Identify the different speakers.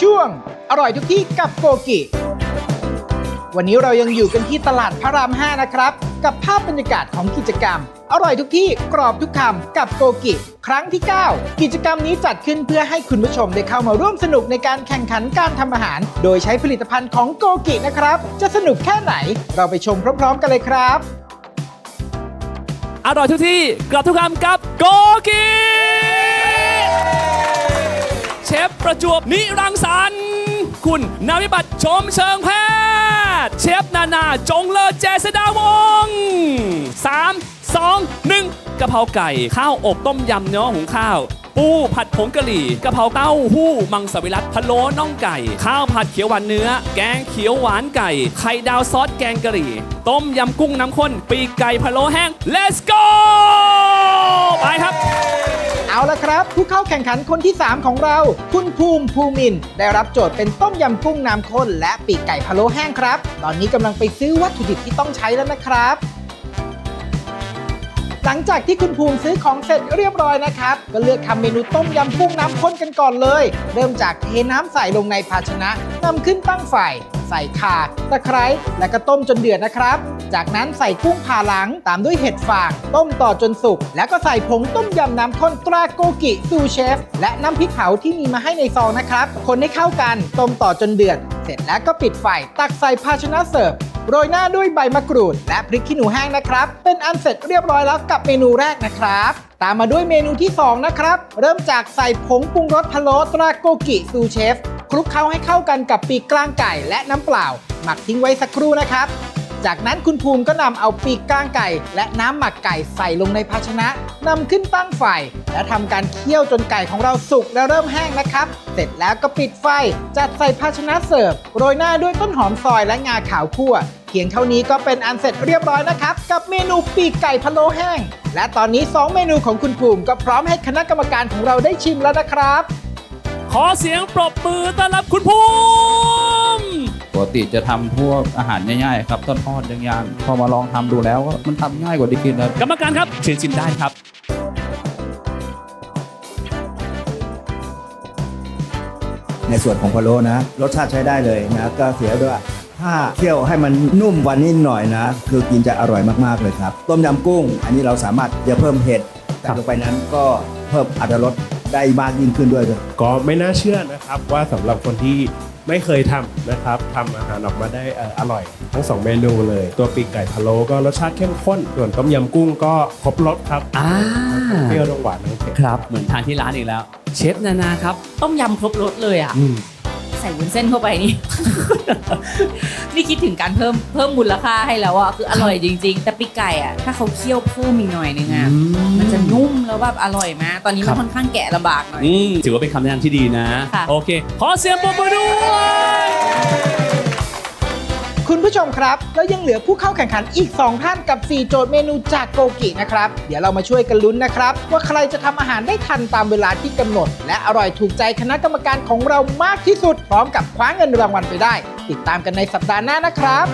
Speaker 1: ช่วงอร่อยทุกที่กับโกกิ วันนี้เรายังอยู่กันที่ตลาดพระราม 5 นะครับ กับภาพบรรยากาศของกิจกรรม อร่อยทุกที่กรอบทุกคำกับโกกิ ครั้งที่ 9 กิจกรรมนี้จัดขึ้นเพื่อให้คุณผู้ชมได้เข้ามาร่วมสนุกในการแข่งขันการทำอาหาร โดยใช้ผลิตภัณฑ์ของโกกินะครับ จะสนุกแค่ไหนเราไปชมพร้อม ๆ กันเลยครับ
Speaker 2: อร่อยทุกที่กรอบทุกคำกับโกกี ประจวบนิรังสรรค์คุณนาวิบัติชมเชิงแพทย์ เชฟนานาจงเลิศเจษดาวงศ์3 2 1กะเพราไก่ ข้าวอบต้มยำเนื้อหุงข้าว ปูผัดผงกะหรี่กะเพราเต้าหู้มังสวิรัตพะโล้น่องไก่ ข้าวผัดเขียวหวานเนื้อ แกงเขียวหวานไก่ ไข่ดาวซอสแกงกะหรี่ ต้มยำกุ้งน้ำข้น ปีกไก่พะโล้แห้ง let's go ครับ
Speaker 1: ผู้เข้าแข่งขันคนที่ 3 ของเรา คุณภูมิภูมิน ได้รับโจทย์เป็นต้มยำกุ้งน้ำข้นและปีกไก่พะโล้แห้งครับ ตอนนี้กำลังไปซื้อวัตถุดิบที่ต้องใช้แล้วนะครับ หลังจากที่คุณภูมิซื้อของเสร็จเรียบร้อยนะครับ ก็เลือกทำเมนูต้มยำกุ้งน้ำข้นกันก่อนเลย เริ่มจากเทน้ำใส่ลงในภาชนะนำขึ้นตั้งไฟใส่ข่าตะไคร้และก็ต้มจนเดือดนะครับ จากนั้นใส่กุ้งผ่าหลังตามด้วยเห็ดฟางต้มต่อจนสุก แล้วก็ใส่ผงต้มยำน้ำข้นตราโกกิซูเชฟ และน้ำพริกเผาที่มีมาให้ในซองนะครับ คนให้เข้ากัน ต้มต่อจนเดือด เสร็จแล้วก็ปิดไฟ ตักใส่ภาชนะเสิร์ฟ โรยหน้าด้วยใบมะกรูด และพริกขี้หนูแห้งนะครับ เป็นอันเสร็จเรียบร้อยแล้วกับเมนูแรกนะครับ ตามมาด้วยเมนูที่ 2 นะครับ เริ่มจากใส่ผงปรุงรสพะโล้ตราโกกิซูเชฟคลุกเคล้าให้เข้ากันกับปีกกลางไก่และน้ำเปล่า หมักทิ้งไว้สักครู่นะครับ จากนั้นคุณภูมิก็นำเอาปีกก้างไก่ และน้ำหมักไก่ใส่ลงในภาชนะนำขึ้นตั้งไฟ และทำการเคี่ยวจนไก่ของเราสุกและเริ่มแห้งนะครับ เสร็จแล้วก็ปิดไฟ จัดใส่ภาชนะเสิร์ฟโรยหน้าด้วยต้นหอมซอยและงาขาวคั่วเพียงเท่านี้ก็เป็นอันเสร็จเรียบร้อยนะครับ กับเมนูปีกไก่พะโล้แห้ง และตอนนี้ 2 เมนูของคุณภูมิก็พร้อมให้คณะกรรมการของเราได้ชิมแล้วนะครับ
Speaker 2: ขอเสียงปรบมือต้อนรับคุณภูมิ
Speaker 3: ติจะทำพวกอาหารง่ายๆครับต้นทอดย่างๆพอมาลองทำดูแล้วก็มันทำง่ายกว่าที่คิดครับ
Speaker 2: กรรมการครับเชิญชิมได้ครับ
Speaker 4: ในส่วนของพะโล้นะรสชาติใช้ได้เลยนะก็เสียด้วยว่าถ้าเคี่ยวให้มันนุ่มกวันนี้หน่อยนะ คือกินจะอร่อยมากๆเลยครับ ต้มยำกุ้ง อันนี้เราสามารถจะเพิ่มเห็ดใส่ลงไปนั้นก็เพิ่มอรรถรส ได้มากยิ่งขึ้นด้วยเลย
Speaker 5: ก็ไม่น่าเชื่อนะครับว่าสำหรับคนที่ไม่เคยทำนะครับทำอาหารออกมาได้เอ่ออร่อย ทั้งสองเมนูเลย ตัวปีกไก่พะโล้ก็รสชาติเข้มข้น ส่วนต้มยำกุ้งก็ครบรสครับ
Speaker 2: อ่า
Speaker 5: ทั้งเปรี้ยวทั้งหวานทั้งเผ็ด
Speaker 2: ครับ เหมือนทานที่ร้านอีกแล้ว เชฟนานาครับ
Speaker 6: ต้มยำครบรสเลยอะ
Speaker 2: อืม
Speaker 6: ใส่วุ้นเส้นเข้าไปนี่ นี่คิดถึงการเพิ่มเพิ่มมูลค่าให้แล้วอะคืออร่อยจริง ๆ แต่ปีกไก่อะถ้าเขาเคี่ยวเพิ่มอีกหน่อยนึงอะมันจะนุ่มแล้วแบบอร่อยมากตอนนี้
Speaker 2: ครั
Speaker 6: มัน
Speaker 2: บ
Speaker 6: ค่อนข้างแกะลำบากหน่อย
Speaker 2: อืมถือว่าเป็นคำแนะนำที่ดีนะ
Speaker 6: ค่ะ
Speaker 2: โอเค ขอเสียงปรบมือด้วย
Speaker 1: คุณผู้ชมครับ แล้วยังเหลือผู้เข้าแข่งขันอีก 2 ท่านกับ 4 โจทย์เมนูจากโกกินะครับ เดี๋ยวเรามาช่วยกันลุ้นนะครับ ว่าใครจะทำอาหารได้ทันตามเวลาที่กำหนด และอร่อยถูกใจคณะกรรมการของเรามากที่สุด พร้อมกับคว้าเงินรางวัลไปได้ ติดตามกันในสัปดาห์หน้านะครับ